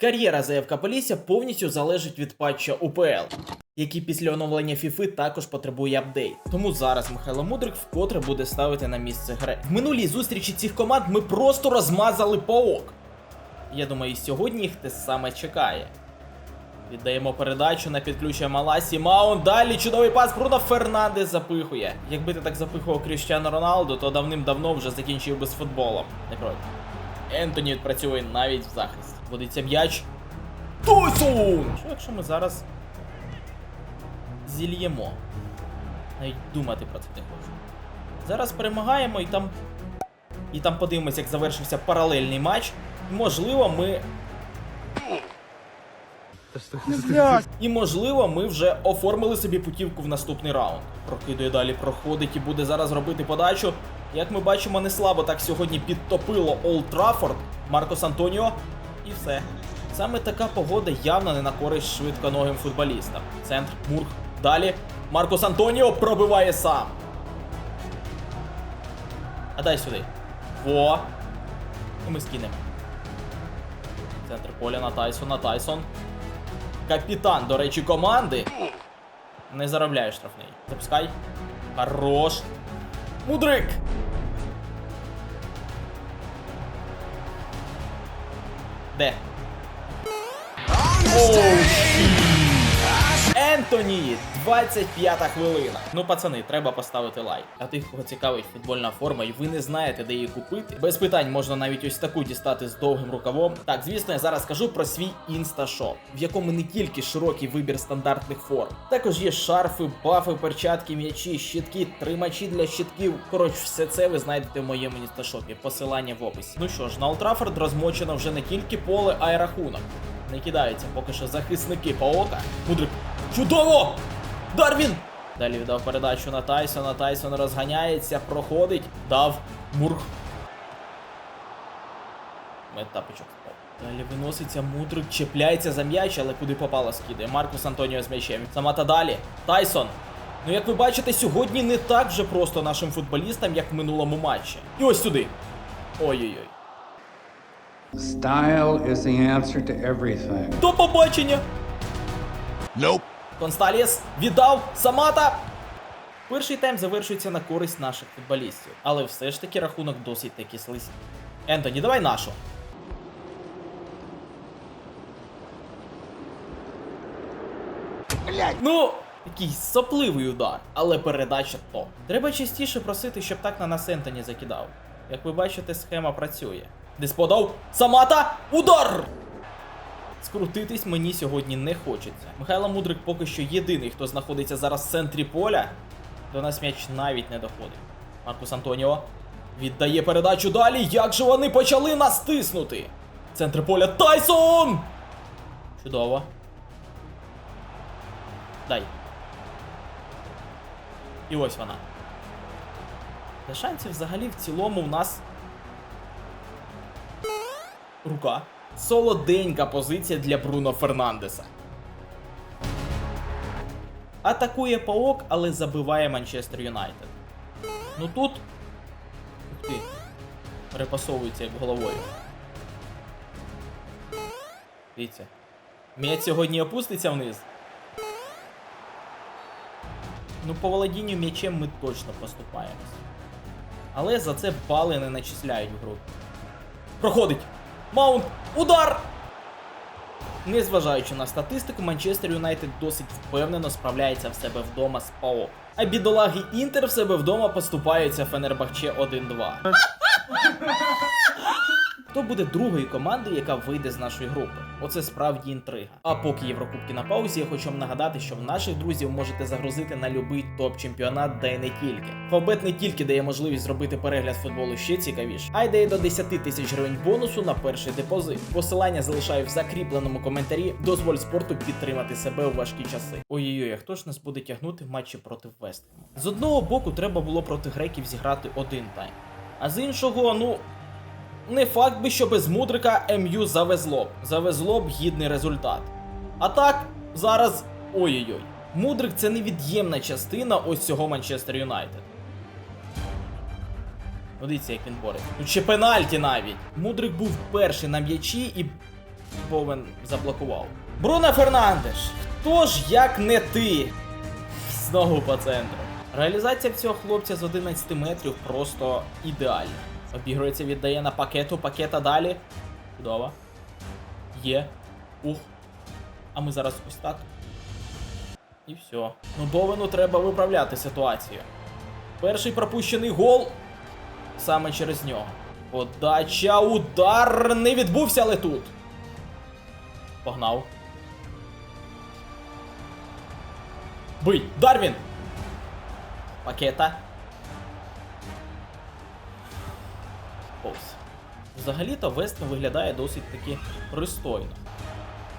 Кар'єра ЗФК Полісся повністю залежить від патча УПЛ, який після оновлення FIFA також потребує апдейт. Тому зараз Михайло Мудрик вкотре буде ставити на місце гри. В минулій зустрічі цих команд ми просто розмазали паок. Я думаю, і сьогодні їх те саме чекає. Віддаємо передачу на підключення Маласі. Маун. Далі чудовий пас. Бруно Фернандес запихує. Якби ти так запихував Кріштіану Роналду, то давним-давно вже закінчив би з футболом. Не проти. Ентоні відпрацьовує навіть в захисті. Водиться м'яч. Тойсон! Що якщо ми зараз зільємо? Навіть думати про це не хочу. Зараз перемагаємо і там. І там подивимося, як завершився паралельний матч. Можливо, ми І можливо, ми вже оформили собі путівку в наступний раунд. Прокидує далі, проходить і буде зараз робити подачу. Як ми бачимо, не слабо так сьогодні підтопило Олд Траффорд, Маркос Антоніо, і все. Саме така погода явно не на користь швидконогим футболістам. Центр, Мург. Далі. Маркос Антоніо пробиває сам. А дай сюди. Во. І ми скинемо. Центр поля на Тайсона. Тайсон. Капітан, до речі, команди. Не заробляє штрафний. Запускай. Хорош. Мудрик! Де? Оу, Ентоні! 25-та хвилина. Ну, пацани, треба поставити лайк. А тих, кого цікавить футбольна форма, і ви не знаєте, де її купити. Без питань можна навіть ось таку дістати з довгим рукавом. Так, звісно, я зараз скажу про свій інсташоп, в якому не тільки широкий вибір стандартних форм, також є шарфи, бафи, перчатки, м'ячі, щитки, тримачі для щитків. Коротше, все це ви знайдете в моєму інсташопі. Посилання в описі. Ну що ж, на Олтрафорд розмочено вже не тільки поле, а й рахунок. Не кидаються поки що захисники Паока. Мудрик. Чудово! Дарвін! Далі віддав передачу на Тайсона. Тайсон розганяється, проходить, дав Мург. Метапичок. Далі виноситься Мудрик, чіпляється за м'яч, але куди попало скидає. Маркус Антоніо з м'ячем. Самата далі. Тайсон. Ну, як ви бачите, сьогодні не так вже просто нашим футболістам, як в минулому матчі. І ось сюди. Ой-ой-ой. Style is the answer to everything. До побачення! Nope. Консталіс віддав Самата. Перший тайм завершується на користь наших футболістів, але все ж таки рахунок досить таки слизький. Ентоні, давай нашу. Ну, який сопливий удар, але передача топ. Треба частіше просити, щоб так на нас Ентоні закидав. Як ви бачите, схема працює. Десь подав Самата! Удар! Скрутитись мені сьогодні не хочеться. Михайло Мудрик поки що єдиний, хто знаходиться зараз в центрі поля. До нас м'яч навіть не доходить. Маркус Антоніо віддає передачу далі. Як же вони почали нас тиснути? Центр поля Тайсон! Чудово. Дай. І ось вона. Для шансів взагалі в цілому у нас. Рука. Солоденька позиція для Бруно Фернандеса. Атакує Паок, але забиває Манчестер Юнайтед. Ну тут. Ух ти. Перепасовується як головою. Дивіться. М'яч сьогодні опуститься вниз. Ну, по володінню м'ячем ми точно поступаємось. Але за це бали не начисляють в групі. Проходить! Маунт! Удар! Незважаючи на статистику, Манчестер Юнайтед досить впевнено справляється в себе вдома з ПАО. А бідолаги Інтер в себе вдома поступаються Фенербахче 1-2. Хто буде другою командою, яка вийде з нашої групи? Оце справді інтрига. А поки Єврокубки на паузі, я хочу вам нагадати, що в наших друзів можете загрузити на любий топ-чемпіонат, де й не тільки. Фабет не тільки дає можливість зробити перегляд футболу ще цікавіше, а й дає до 10 тисяч гривень бонусу на перший депозит. Посилання залишаю в закріпленому коментарі. Дозволь спорту підтримати себе у важкі часи. Ой-ой-ой, а хто ж нас буде тягнути в матчі проти Вестхему? З одного боку, треба було проти греків зіграти один тайм. А з іншого, ну, не факт би, що без мудрика МЮ завезло б. Завезло б гідний результат. А так, зараз. Ой-ой-ой. Мудрик це невід'ємна частина ось цього Манчестер Юнайтед. Дивіться, як він бореться. Тут ще пенальті навіть. Мудрик був перший на м'ячі і Бовен заблокував. Бруно Фернандеш! Хто ж як не ти? Знову по центру. Реалізація цього хлопця з 11 метрів просто ідеальна. Обігрується, віддає на пакету, пакета далі. Чудово. Є. Ух. А ми зараз ось так. І все. Ну, Бовену треба виправляти ситуацію. Перший пропущений гол саме через нього. Подача, удар не відбувся, але тут. Погнав. Бий! Дарвін! Пакета. Повз. Взагалі-то Вестон виглядає досить таки пристойно.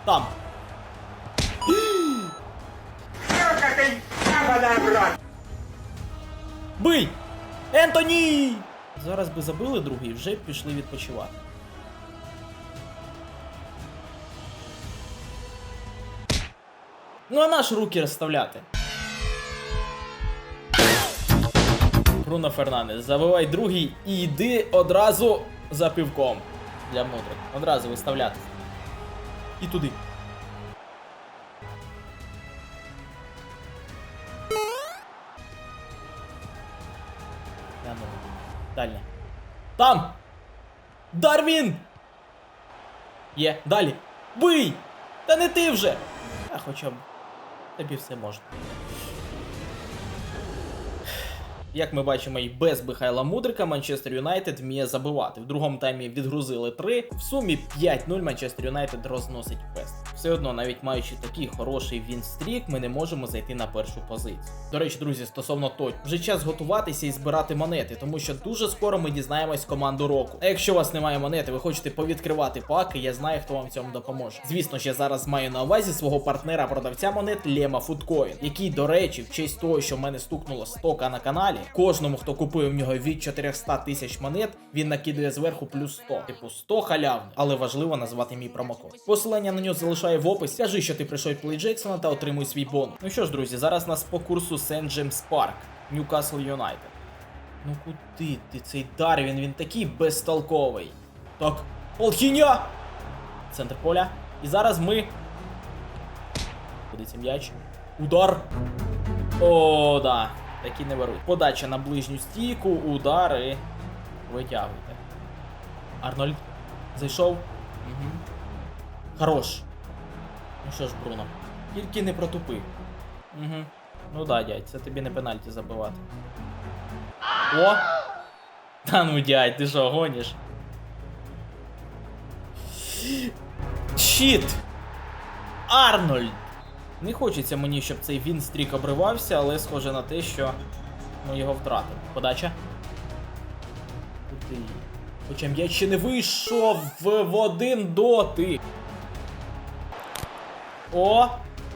Там. Бий! Ентоні! Зараз би забили другий, вже б пішли відпочивати. Ну а наш руки розставляти. Бруно Фернандес, забивай другий і йди одразу за півком. Для мудрик. Одразу виставляти. І туди. Дальня. Там! Дарвін! Є, далі. Бий! Та не ти вже! А хоча б тобі все можна. Як ми бачимо, і без Михайла Мудрика Манчестер Юнайтед вміє забивати. В другому таймі відгрузили 3. В сумі 5-0 Манчестер Юнайтед розносить Вест. Все одно, навіть маючи такий хороший він-стрік, ми не можемо зайти на першу позицію. До речі, друзі, стосовно той, вже час готуватися і збирати монети, тому що дуже скоро ми дізнаємось команду року. А якщо у вас немає монети, ви хочете повідкривати паки, я знаю, хто вам в цьому допоможе. Звісно ж, я зараз маю на увазі свого партнера-продавця монет Лема Фудкоін, який, до речі, в честь того, що в мене стукнуло 100к на каналі, кожному, хто купує в нього від 400 тисяч монет, він накидує зверху плюс 100. Типу 100 халявних, але важливо назвати мій промокод. Посилання на нього залишаю в описі. Скажи, що ти прийшов Плей Джексона та отримуй свій бонус. Ну що ж, друзі, зараз нас по курсу Сент Джеймс Парк, Ньюкасл Юнайтед. Ну куди ти цей Дарвін, він такий безтолковий. Так, Олхіня! Центр поля. І зараз ми. Цей м'яч? Удар. О, да. Такі не беруть. Подача на ближню стійку, удари. Витягуйте. Арнольд. Зайшов. Угу. Хорош. Ну що ж, Бруно. Тільки не протупив. Угу. Ну да, дядь, це тобі не пенальті забивати. О! Та ну дядь, ти що, гониш? Щіт! Арнольд! Не хочеться мені, щоб цей вінстрік обривався, але схоже на те, що ми його втратимо. Подача. Хоча м'яч ще не вийшов в, один дотик. О!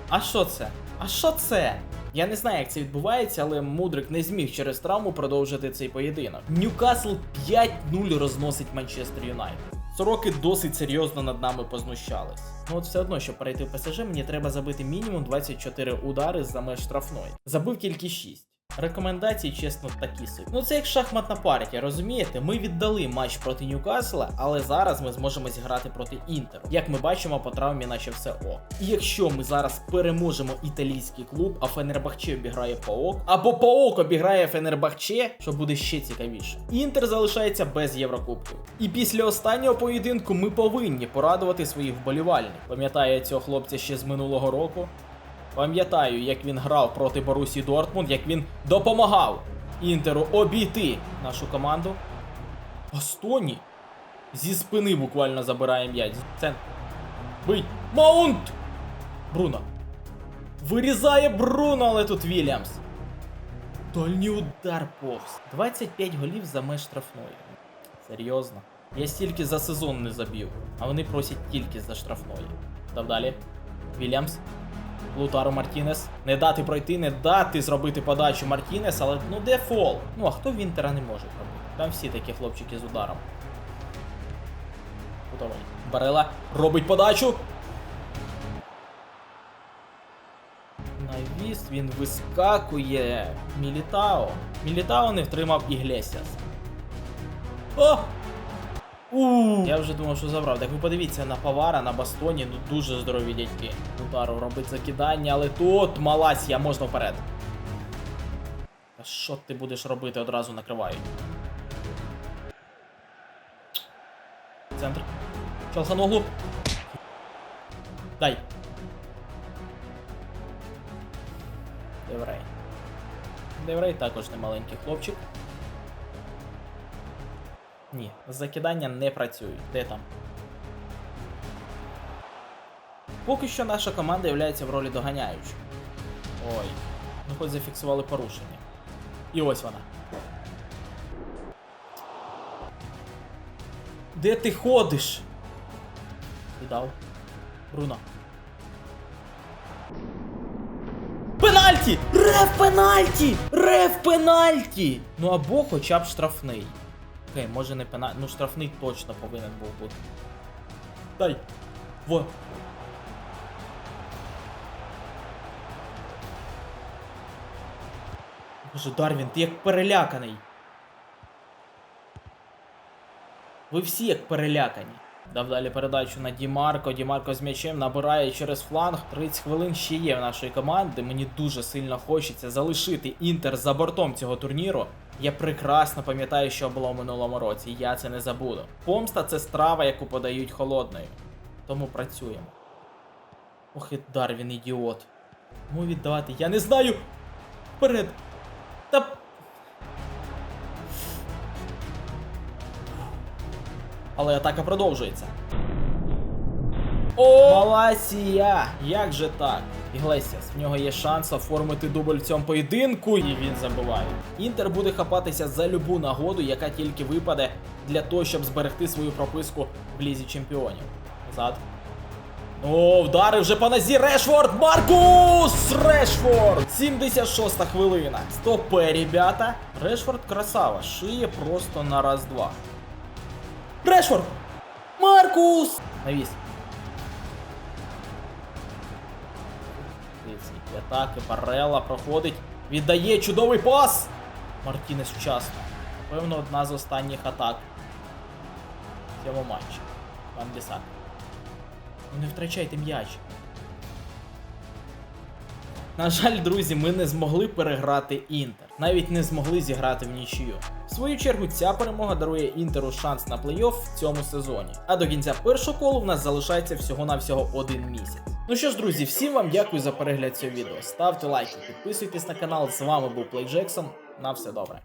А що це? А що це? Я не знаю, як це відбувається, але Мудрик не зміг через травму продовжити цей поєдинок. Ньюкасл 5-0 розносить Манчестер Юнайтед. Сороки досить серйозно над нами познущались. Ну от все одно, щоб перейти в ПСЖ, мені треба забити мінімум 24 удари за меж штрафної. Забив тільки 6. Рекомендації, чесно, такі собі. Ну це як шахматна партія, розумієте? Ми віддали матч проти Ньюкасла, але зараз ми зможемо зіграти проти Інтеру. Як ми бачимо, по травмі наче все ок. І якщо ми зараз переможемо італійський клуб, а Фенербахче обіграє Паок, або Паок обіграє Фенербахче, що буде ще цікавіше. Інтер залишається без Єврокубків. І після останнього поєдинку ми повинні порадувати своїх вболівальників. Пам'ятаю цього хлопця ще з минулого року. Пам'ятаю, як він грав проти Борусі Дортмунд, як він допомагав Інтеру обійти нашу команду. Астоні зі спини буквально забирає м'яч. Центр. Бий. Маунт! Бруно. Вирізає Бруно, але тут Вільямс. Дальній удар повз. 25 голів за меж штрафної. Серйозно. Я стільки за сезон не забив, а вони просять тільки за штрафної. Дав далі. Вільямс. Лутаро Мартінес. Не дати пройти, не дати зробити подачу Мартінес, але ну де фол? Ну а хто в Інтера не може робити? Там всі такі хлопчики з ударом. Готовий. Барела робить подачу. Навіс він вискакує. Мілітао. Мілітао не втримав Іглесіас. О! У я вже думав, що забрав. Так ви подивіться на Павара, на бастоні, ну дуже здорові дядьки. Удару робить закидання, але тут малась, я можна вперед. Та що ти будеш робити, одразу накривають. Центр. Челханоглу. Дай. Деврей. Деврей також не маленький хлопчик. Ні, закидання не працюють. Де там? Поки що наша команда є в ролі доганяючої. Ой, ну хоч зафіксували порушення. І ось вона. Де ти ходиш? Віддав. Бруно. Пенальті! Реф пенальті! Реф пенальті! Ну або хоча б штрафний. Окей, може не пена... Ну штрафний точно повинен був бути. Дай. Во. Боже, Дарвін, ти як переляканий. Ви всі як перелякані. Дав далі передачу на Дімарко. Дімарко з м'ячем набирає через фланг. 30 хвилин ще є в нашої команди. Мені дуже сильно хочеться залишити інтер за бортом цього турніру. Я прекрасно пам'ятаю, що було в минулому році. Я це не забуду. Помста це страва, яку подають холодною. Тому працюємо. Ох і Дарвін, ідіот. Кому віддавати? Я не знаю. Вперед. Але атака продовжується. О! Маласія! Як же так? Іглесіас, в нього є шанс оформити дубль в цьому поєдинку, і він забиває. Інтер буде хапатися за любу нагоду, яка тільки випаде для того, щоб зберегти свою прописку в лізі чемпіонів. Назад. О, вдари вже по нозі Решфорд! Маркус! Решфорд! 76 хвилина. Стопе, ребята. Решфорд красава, шиє просто на раз-два. Решфорд! Маркус! Навіс. Дивіться, атаки. Барела проходить. Віддає чудовий пас! Мартінес вчасно. Напевно, одна з останніх атак в цьому матчі. Ван Бісак. Ну не втрачайте м'яч. На жаль, друзі, ми не змогли переграти Інтер. Навіть не змогли зіграти в нічию. В свою чергу, ця перемога дарує Інтеру шанс на плей-офф в цьому сезоні. А до кінця першого колу в нас залишається всього-навсього один місяць. Ну що ж, друзі, всім вам дякую за перегляд цього відео. Ставте лайки, підписуйтесь на канал. З вами був Плей Джексон. На все добре.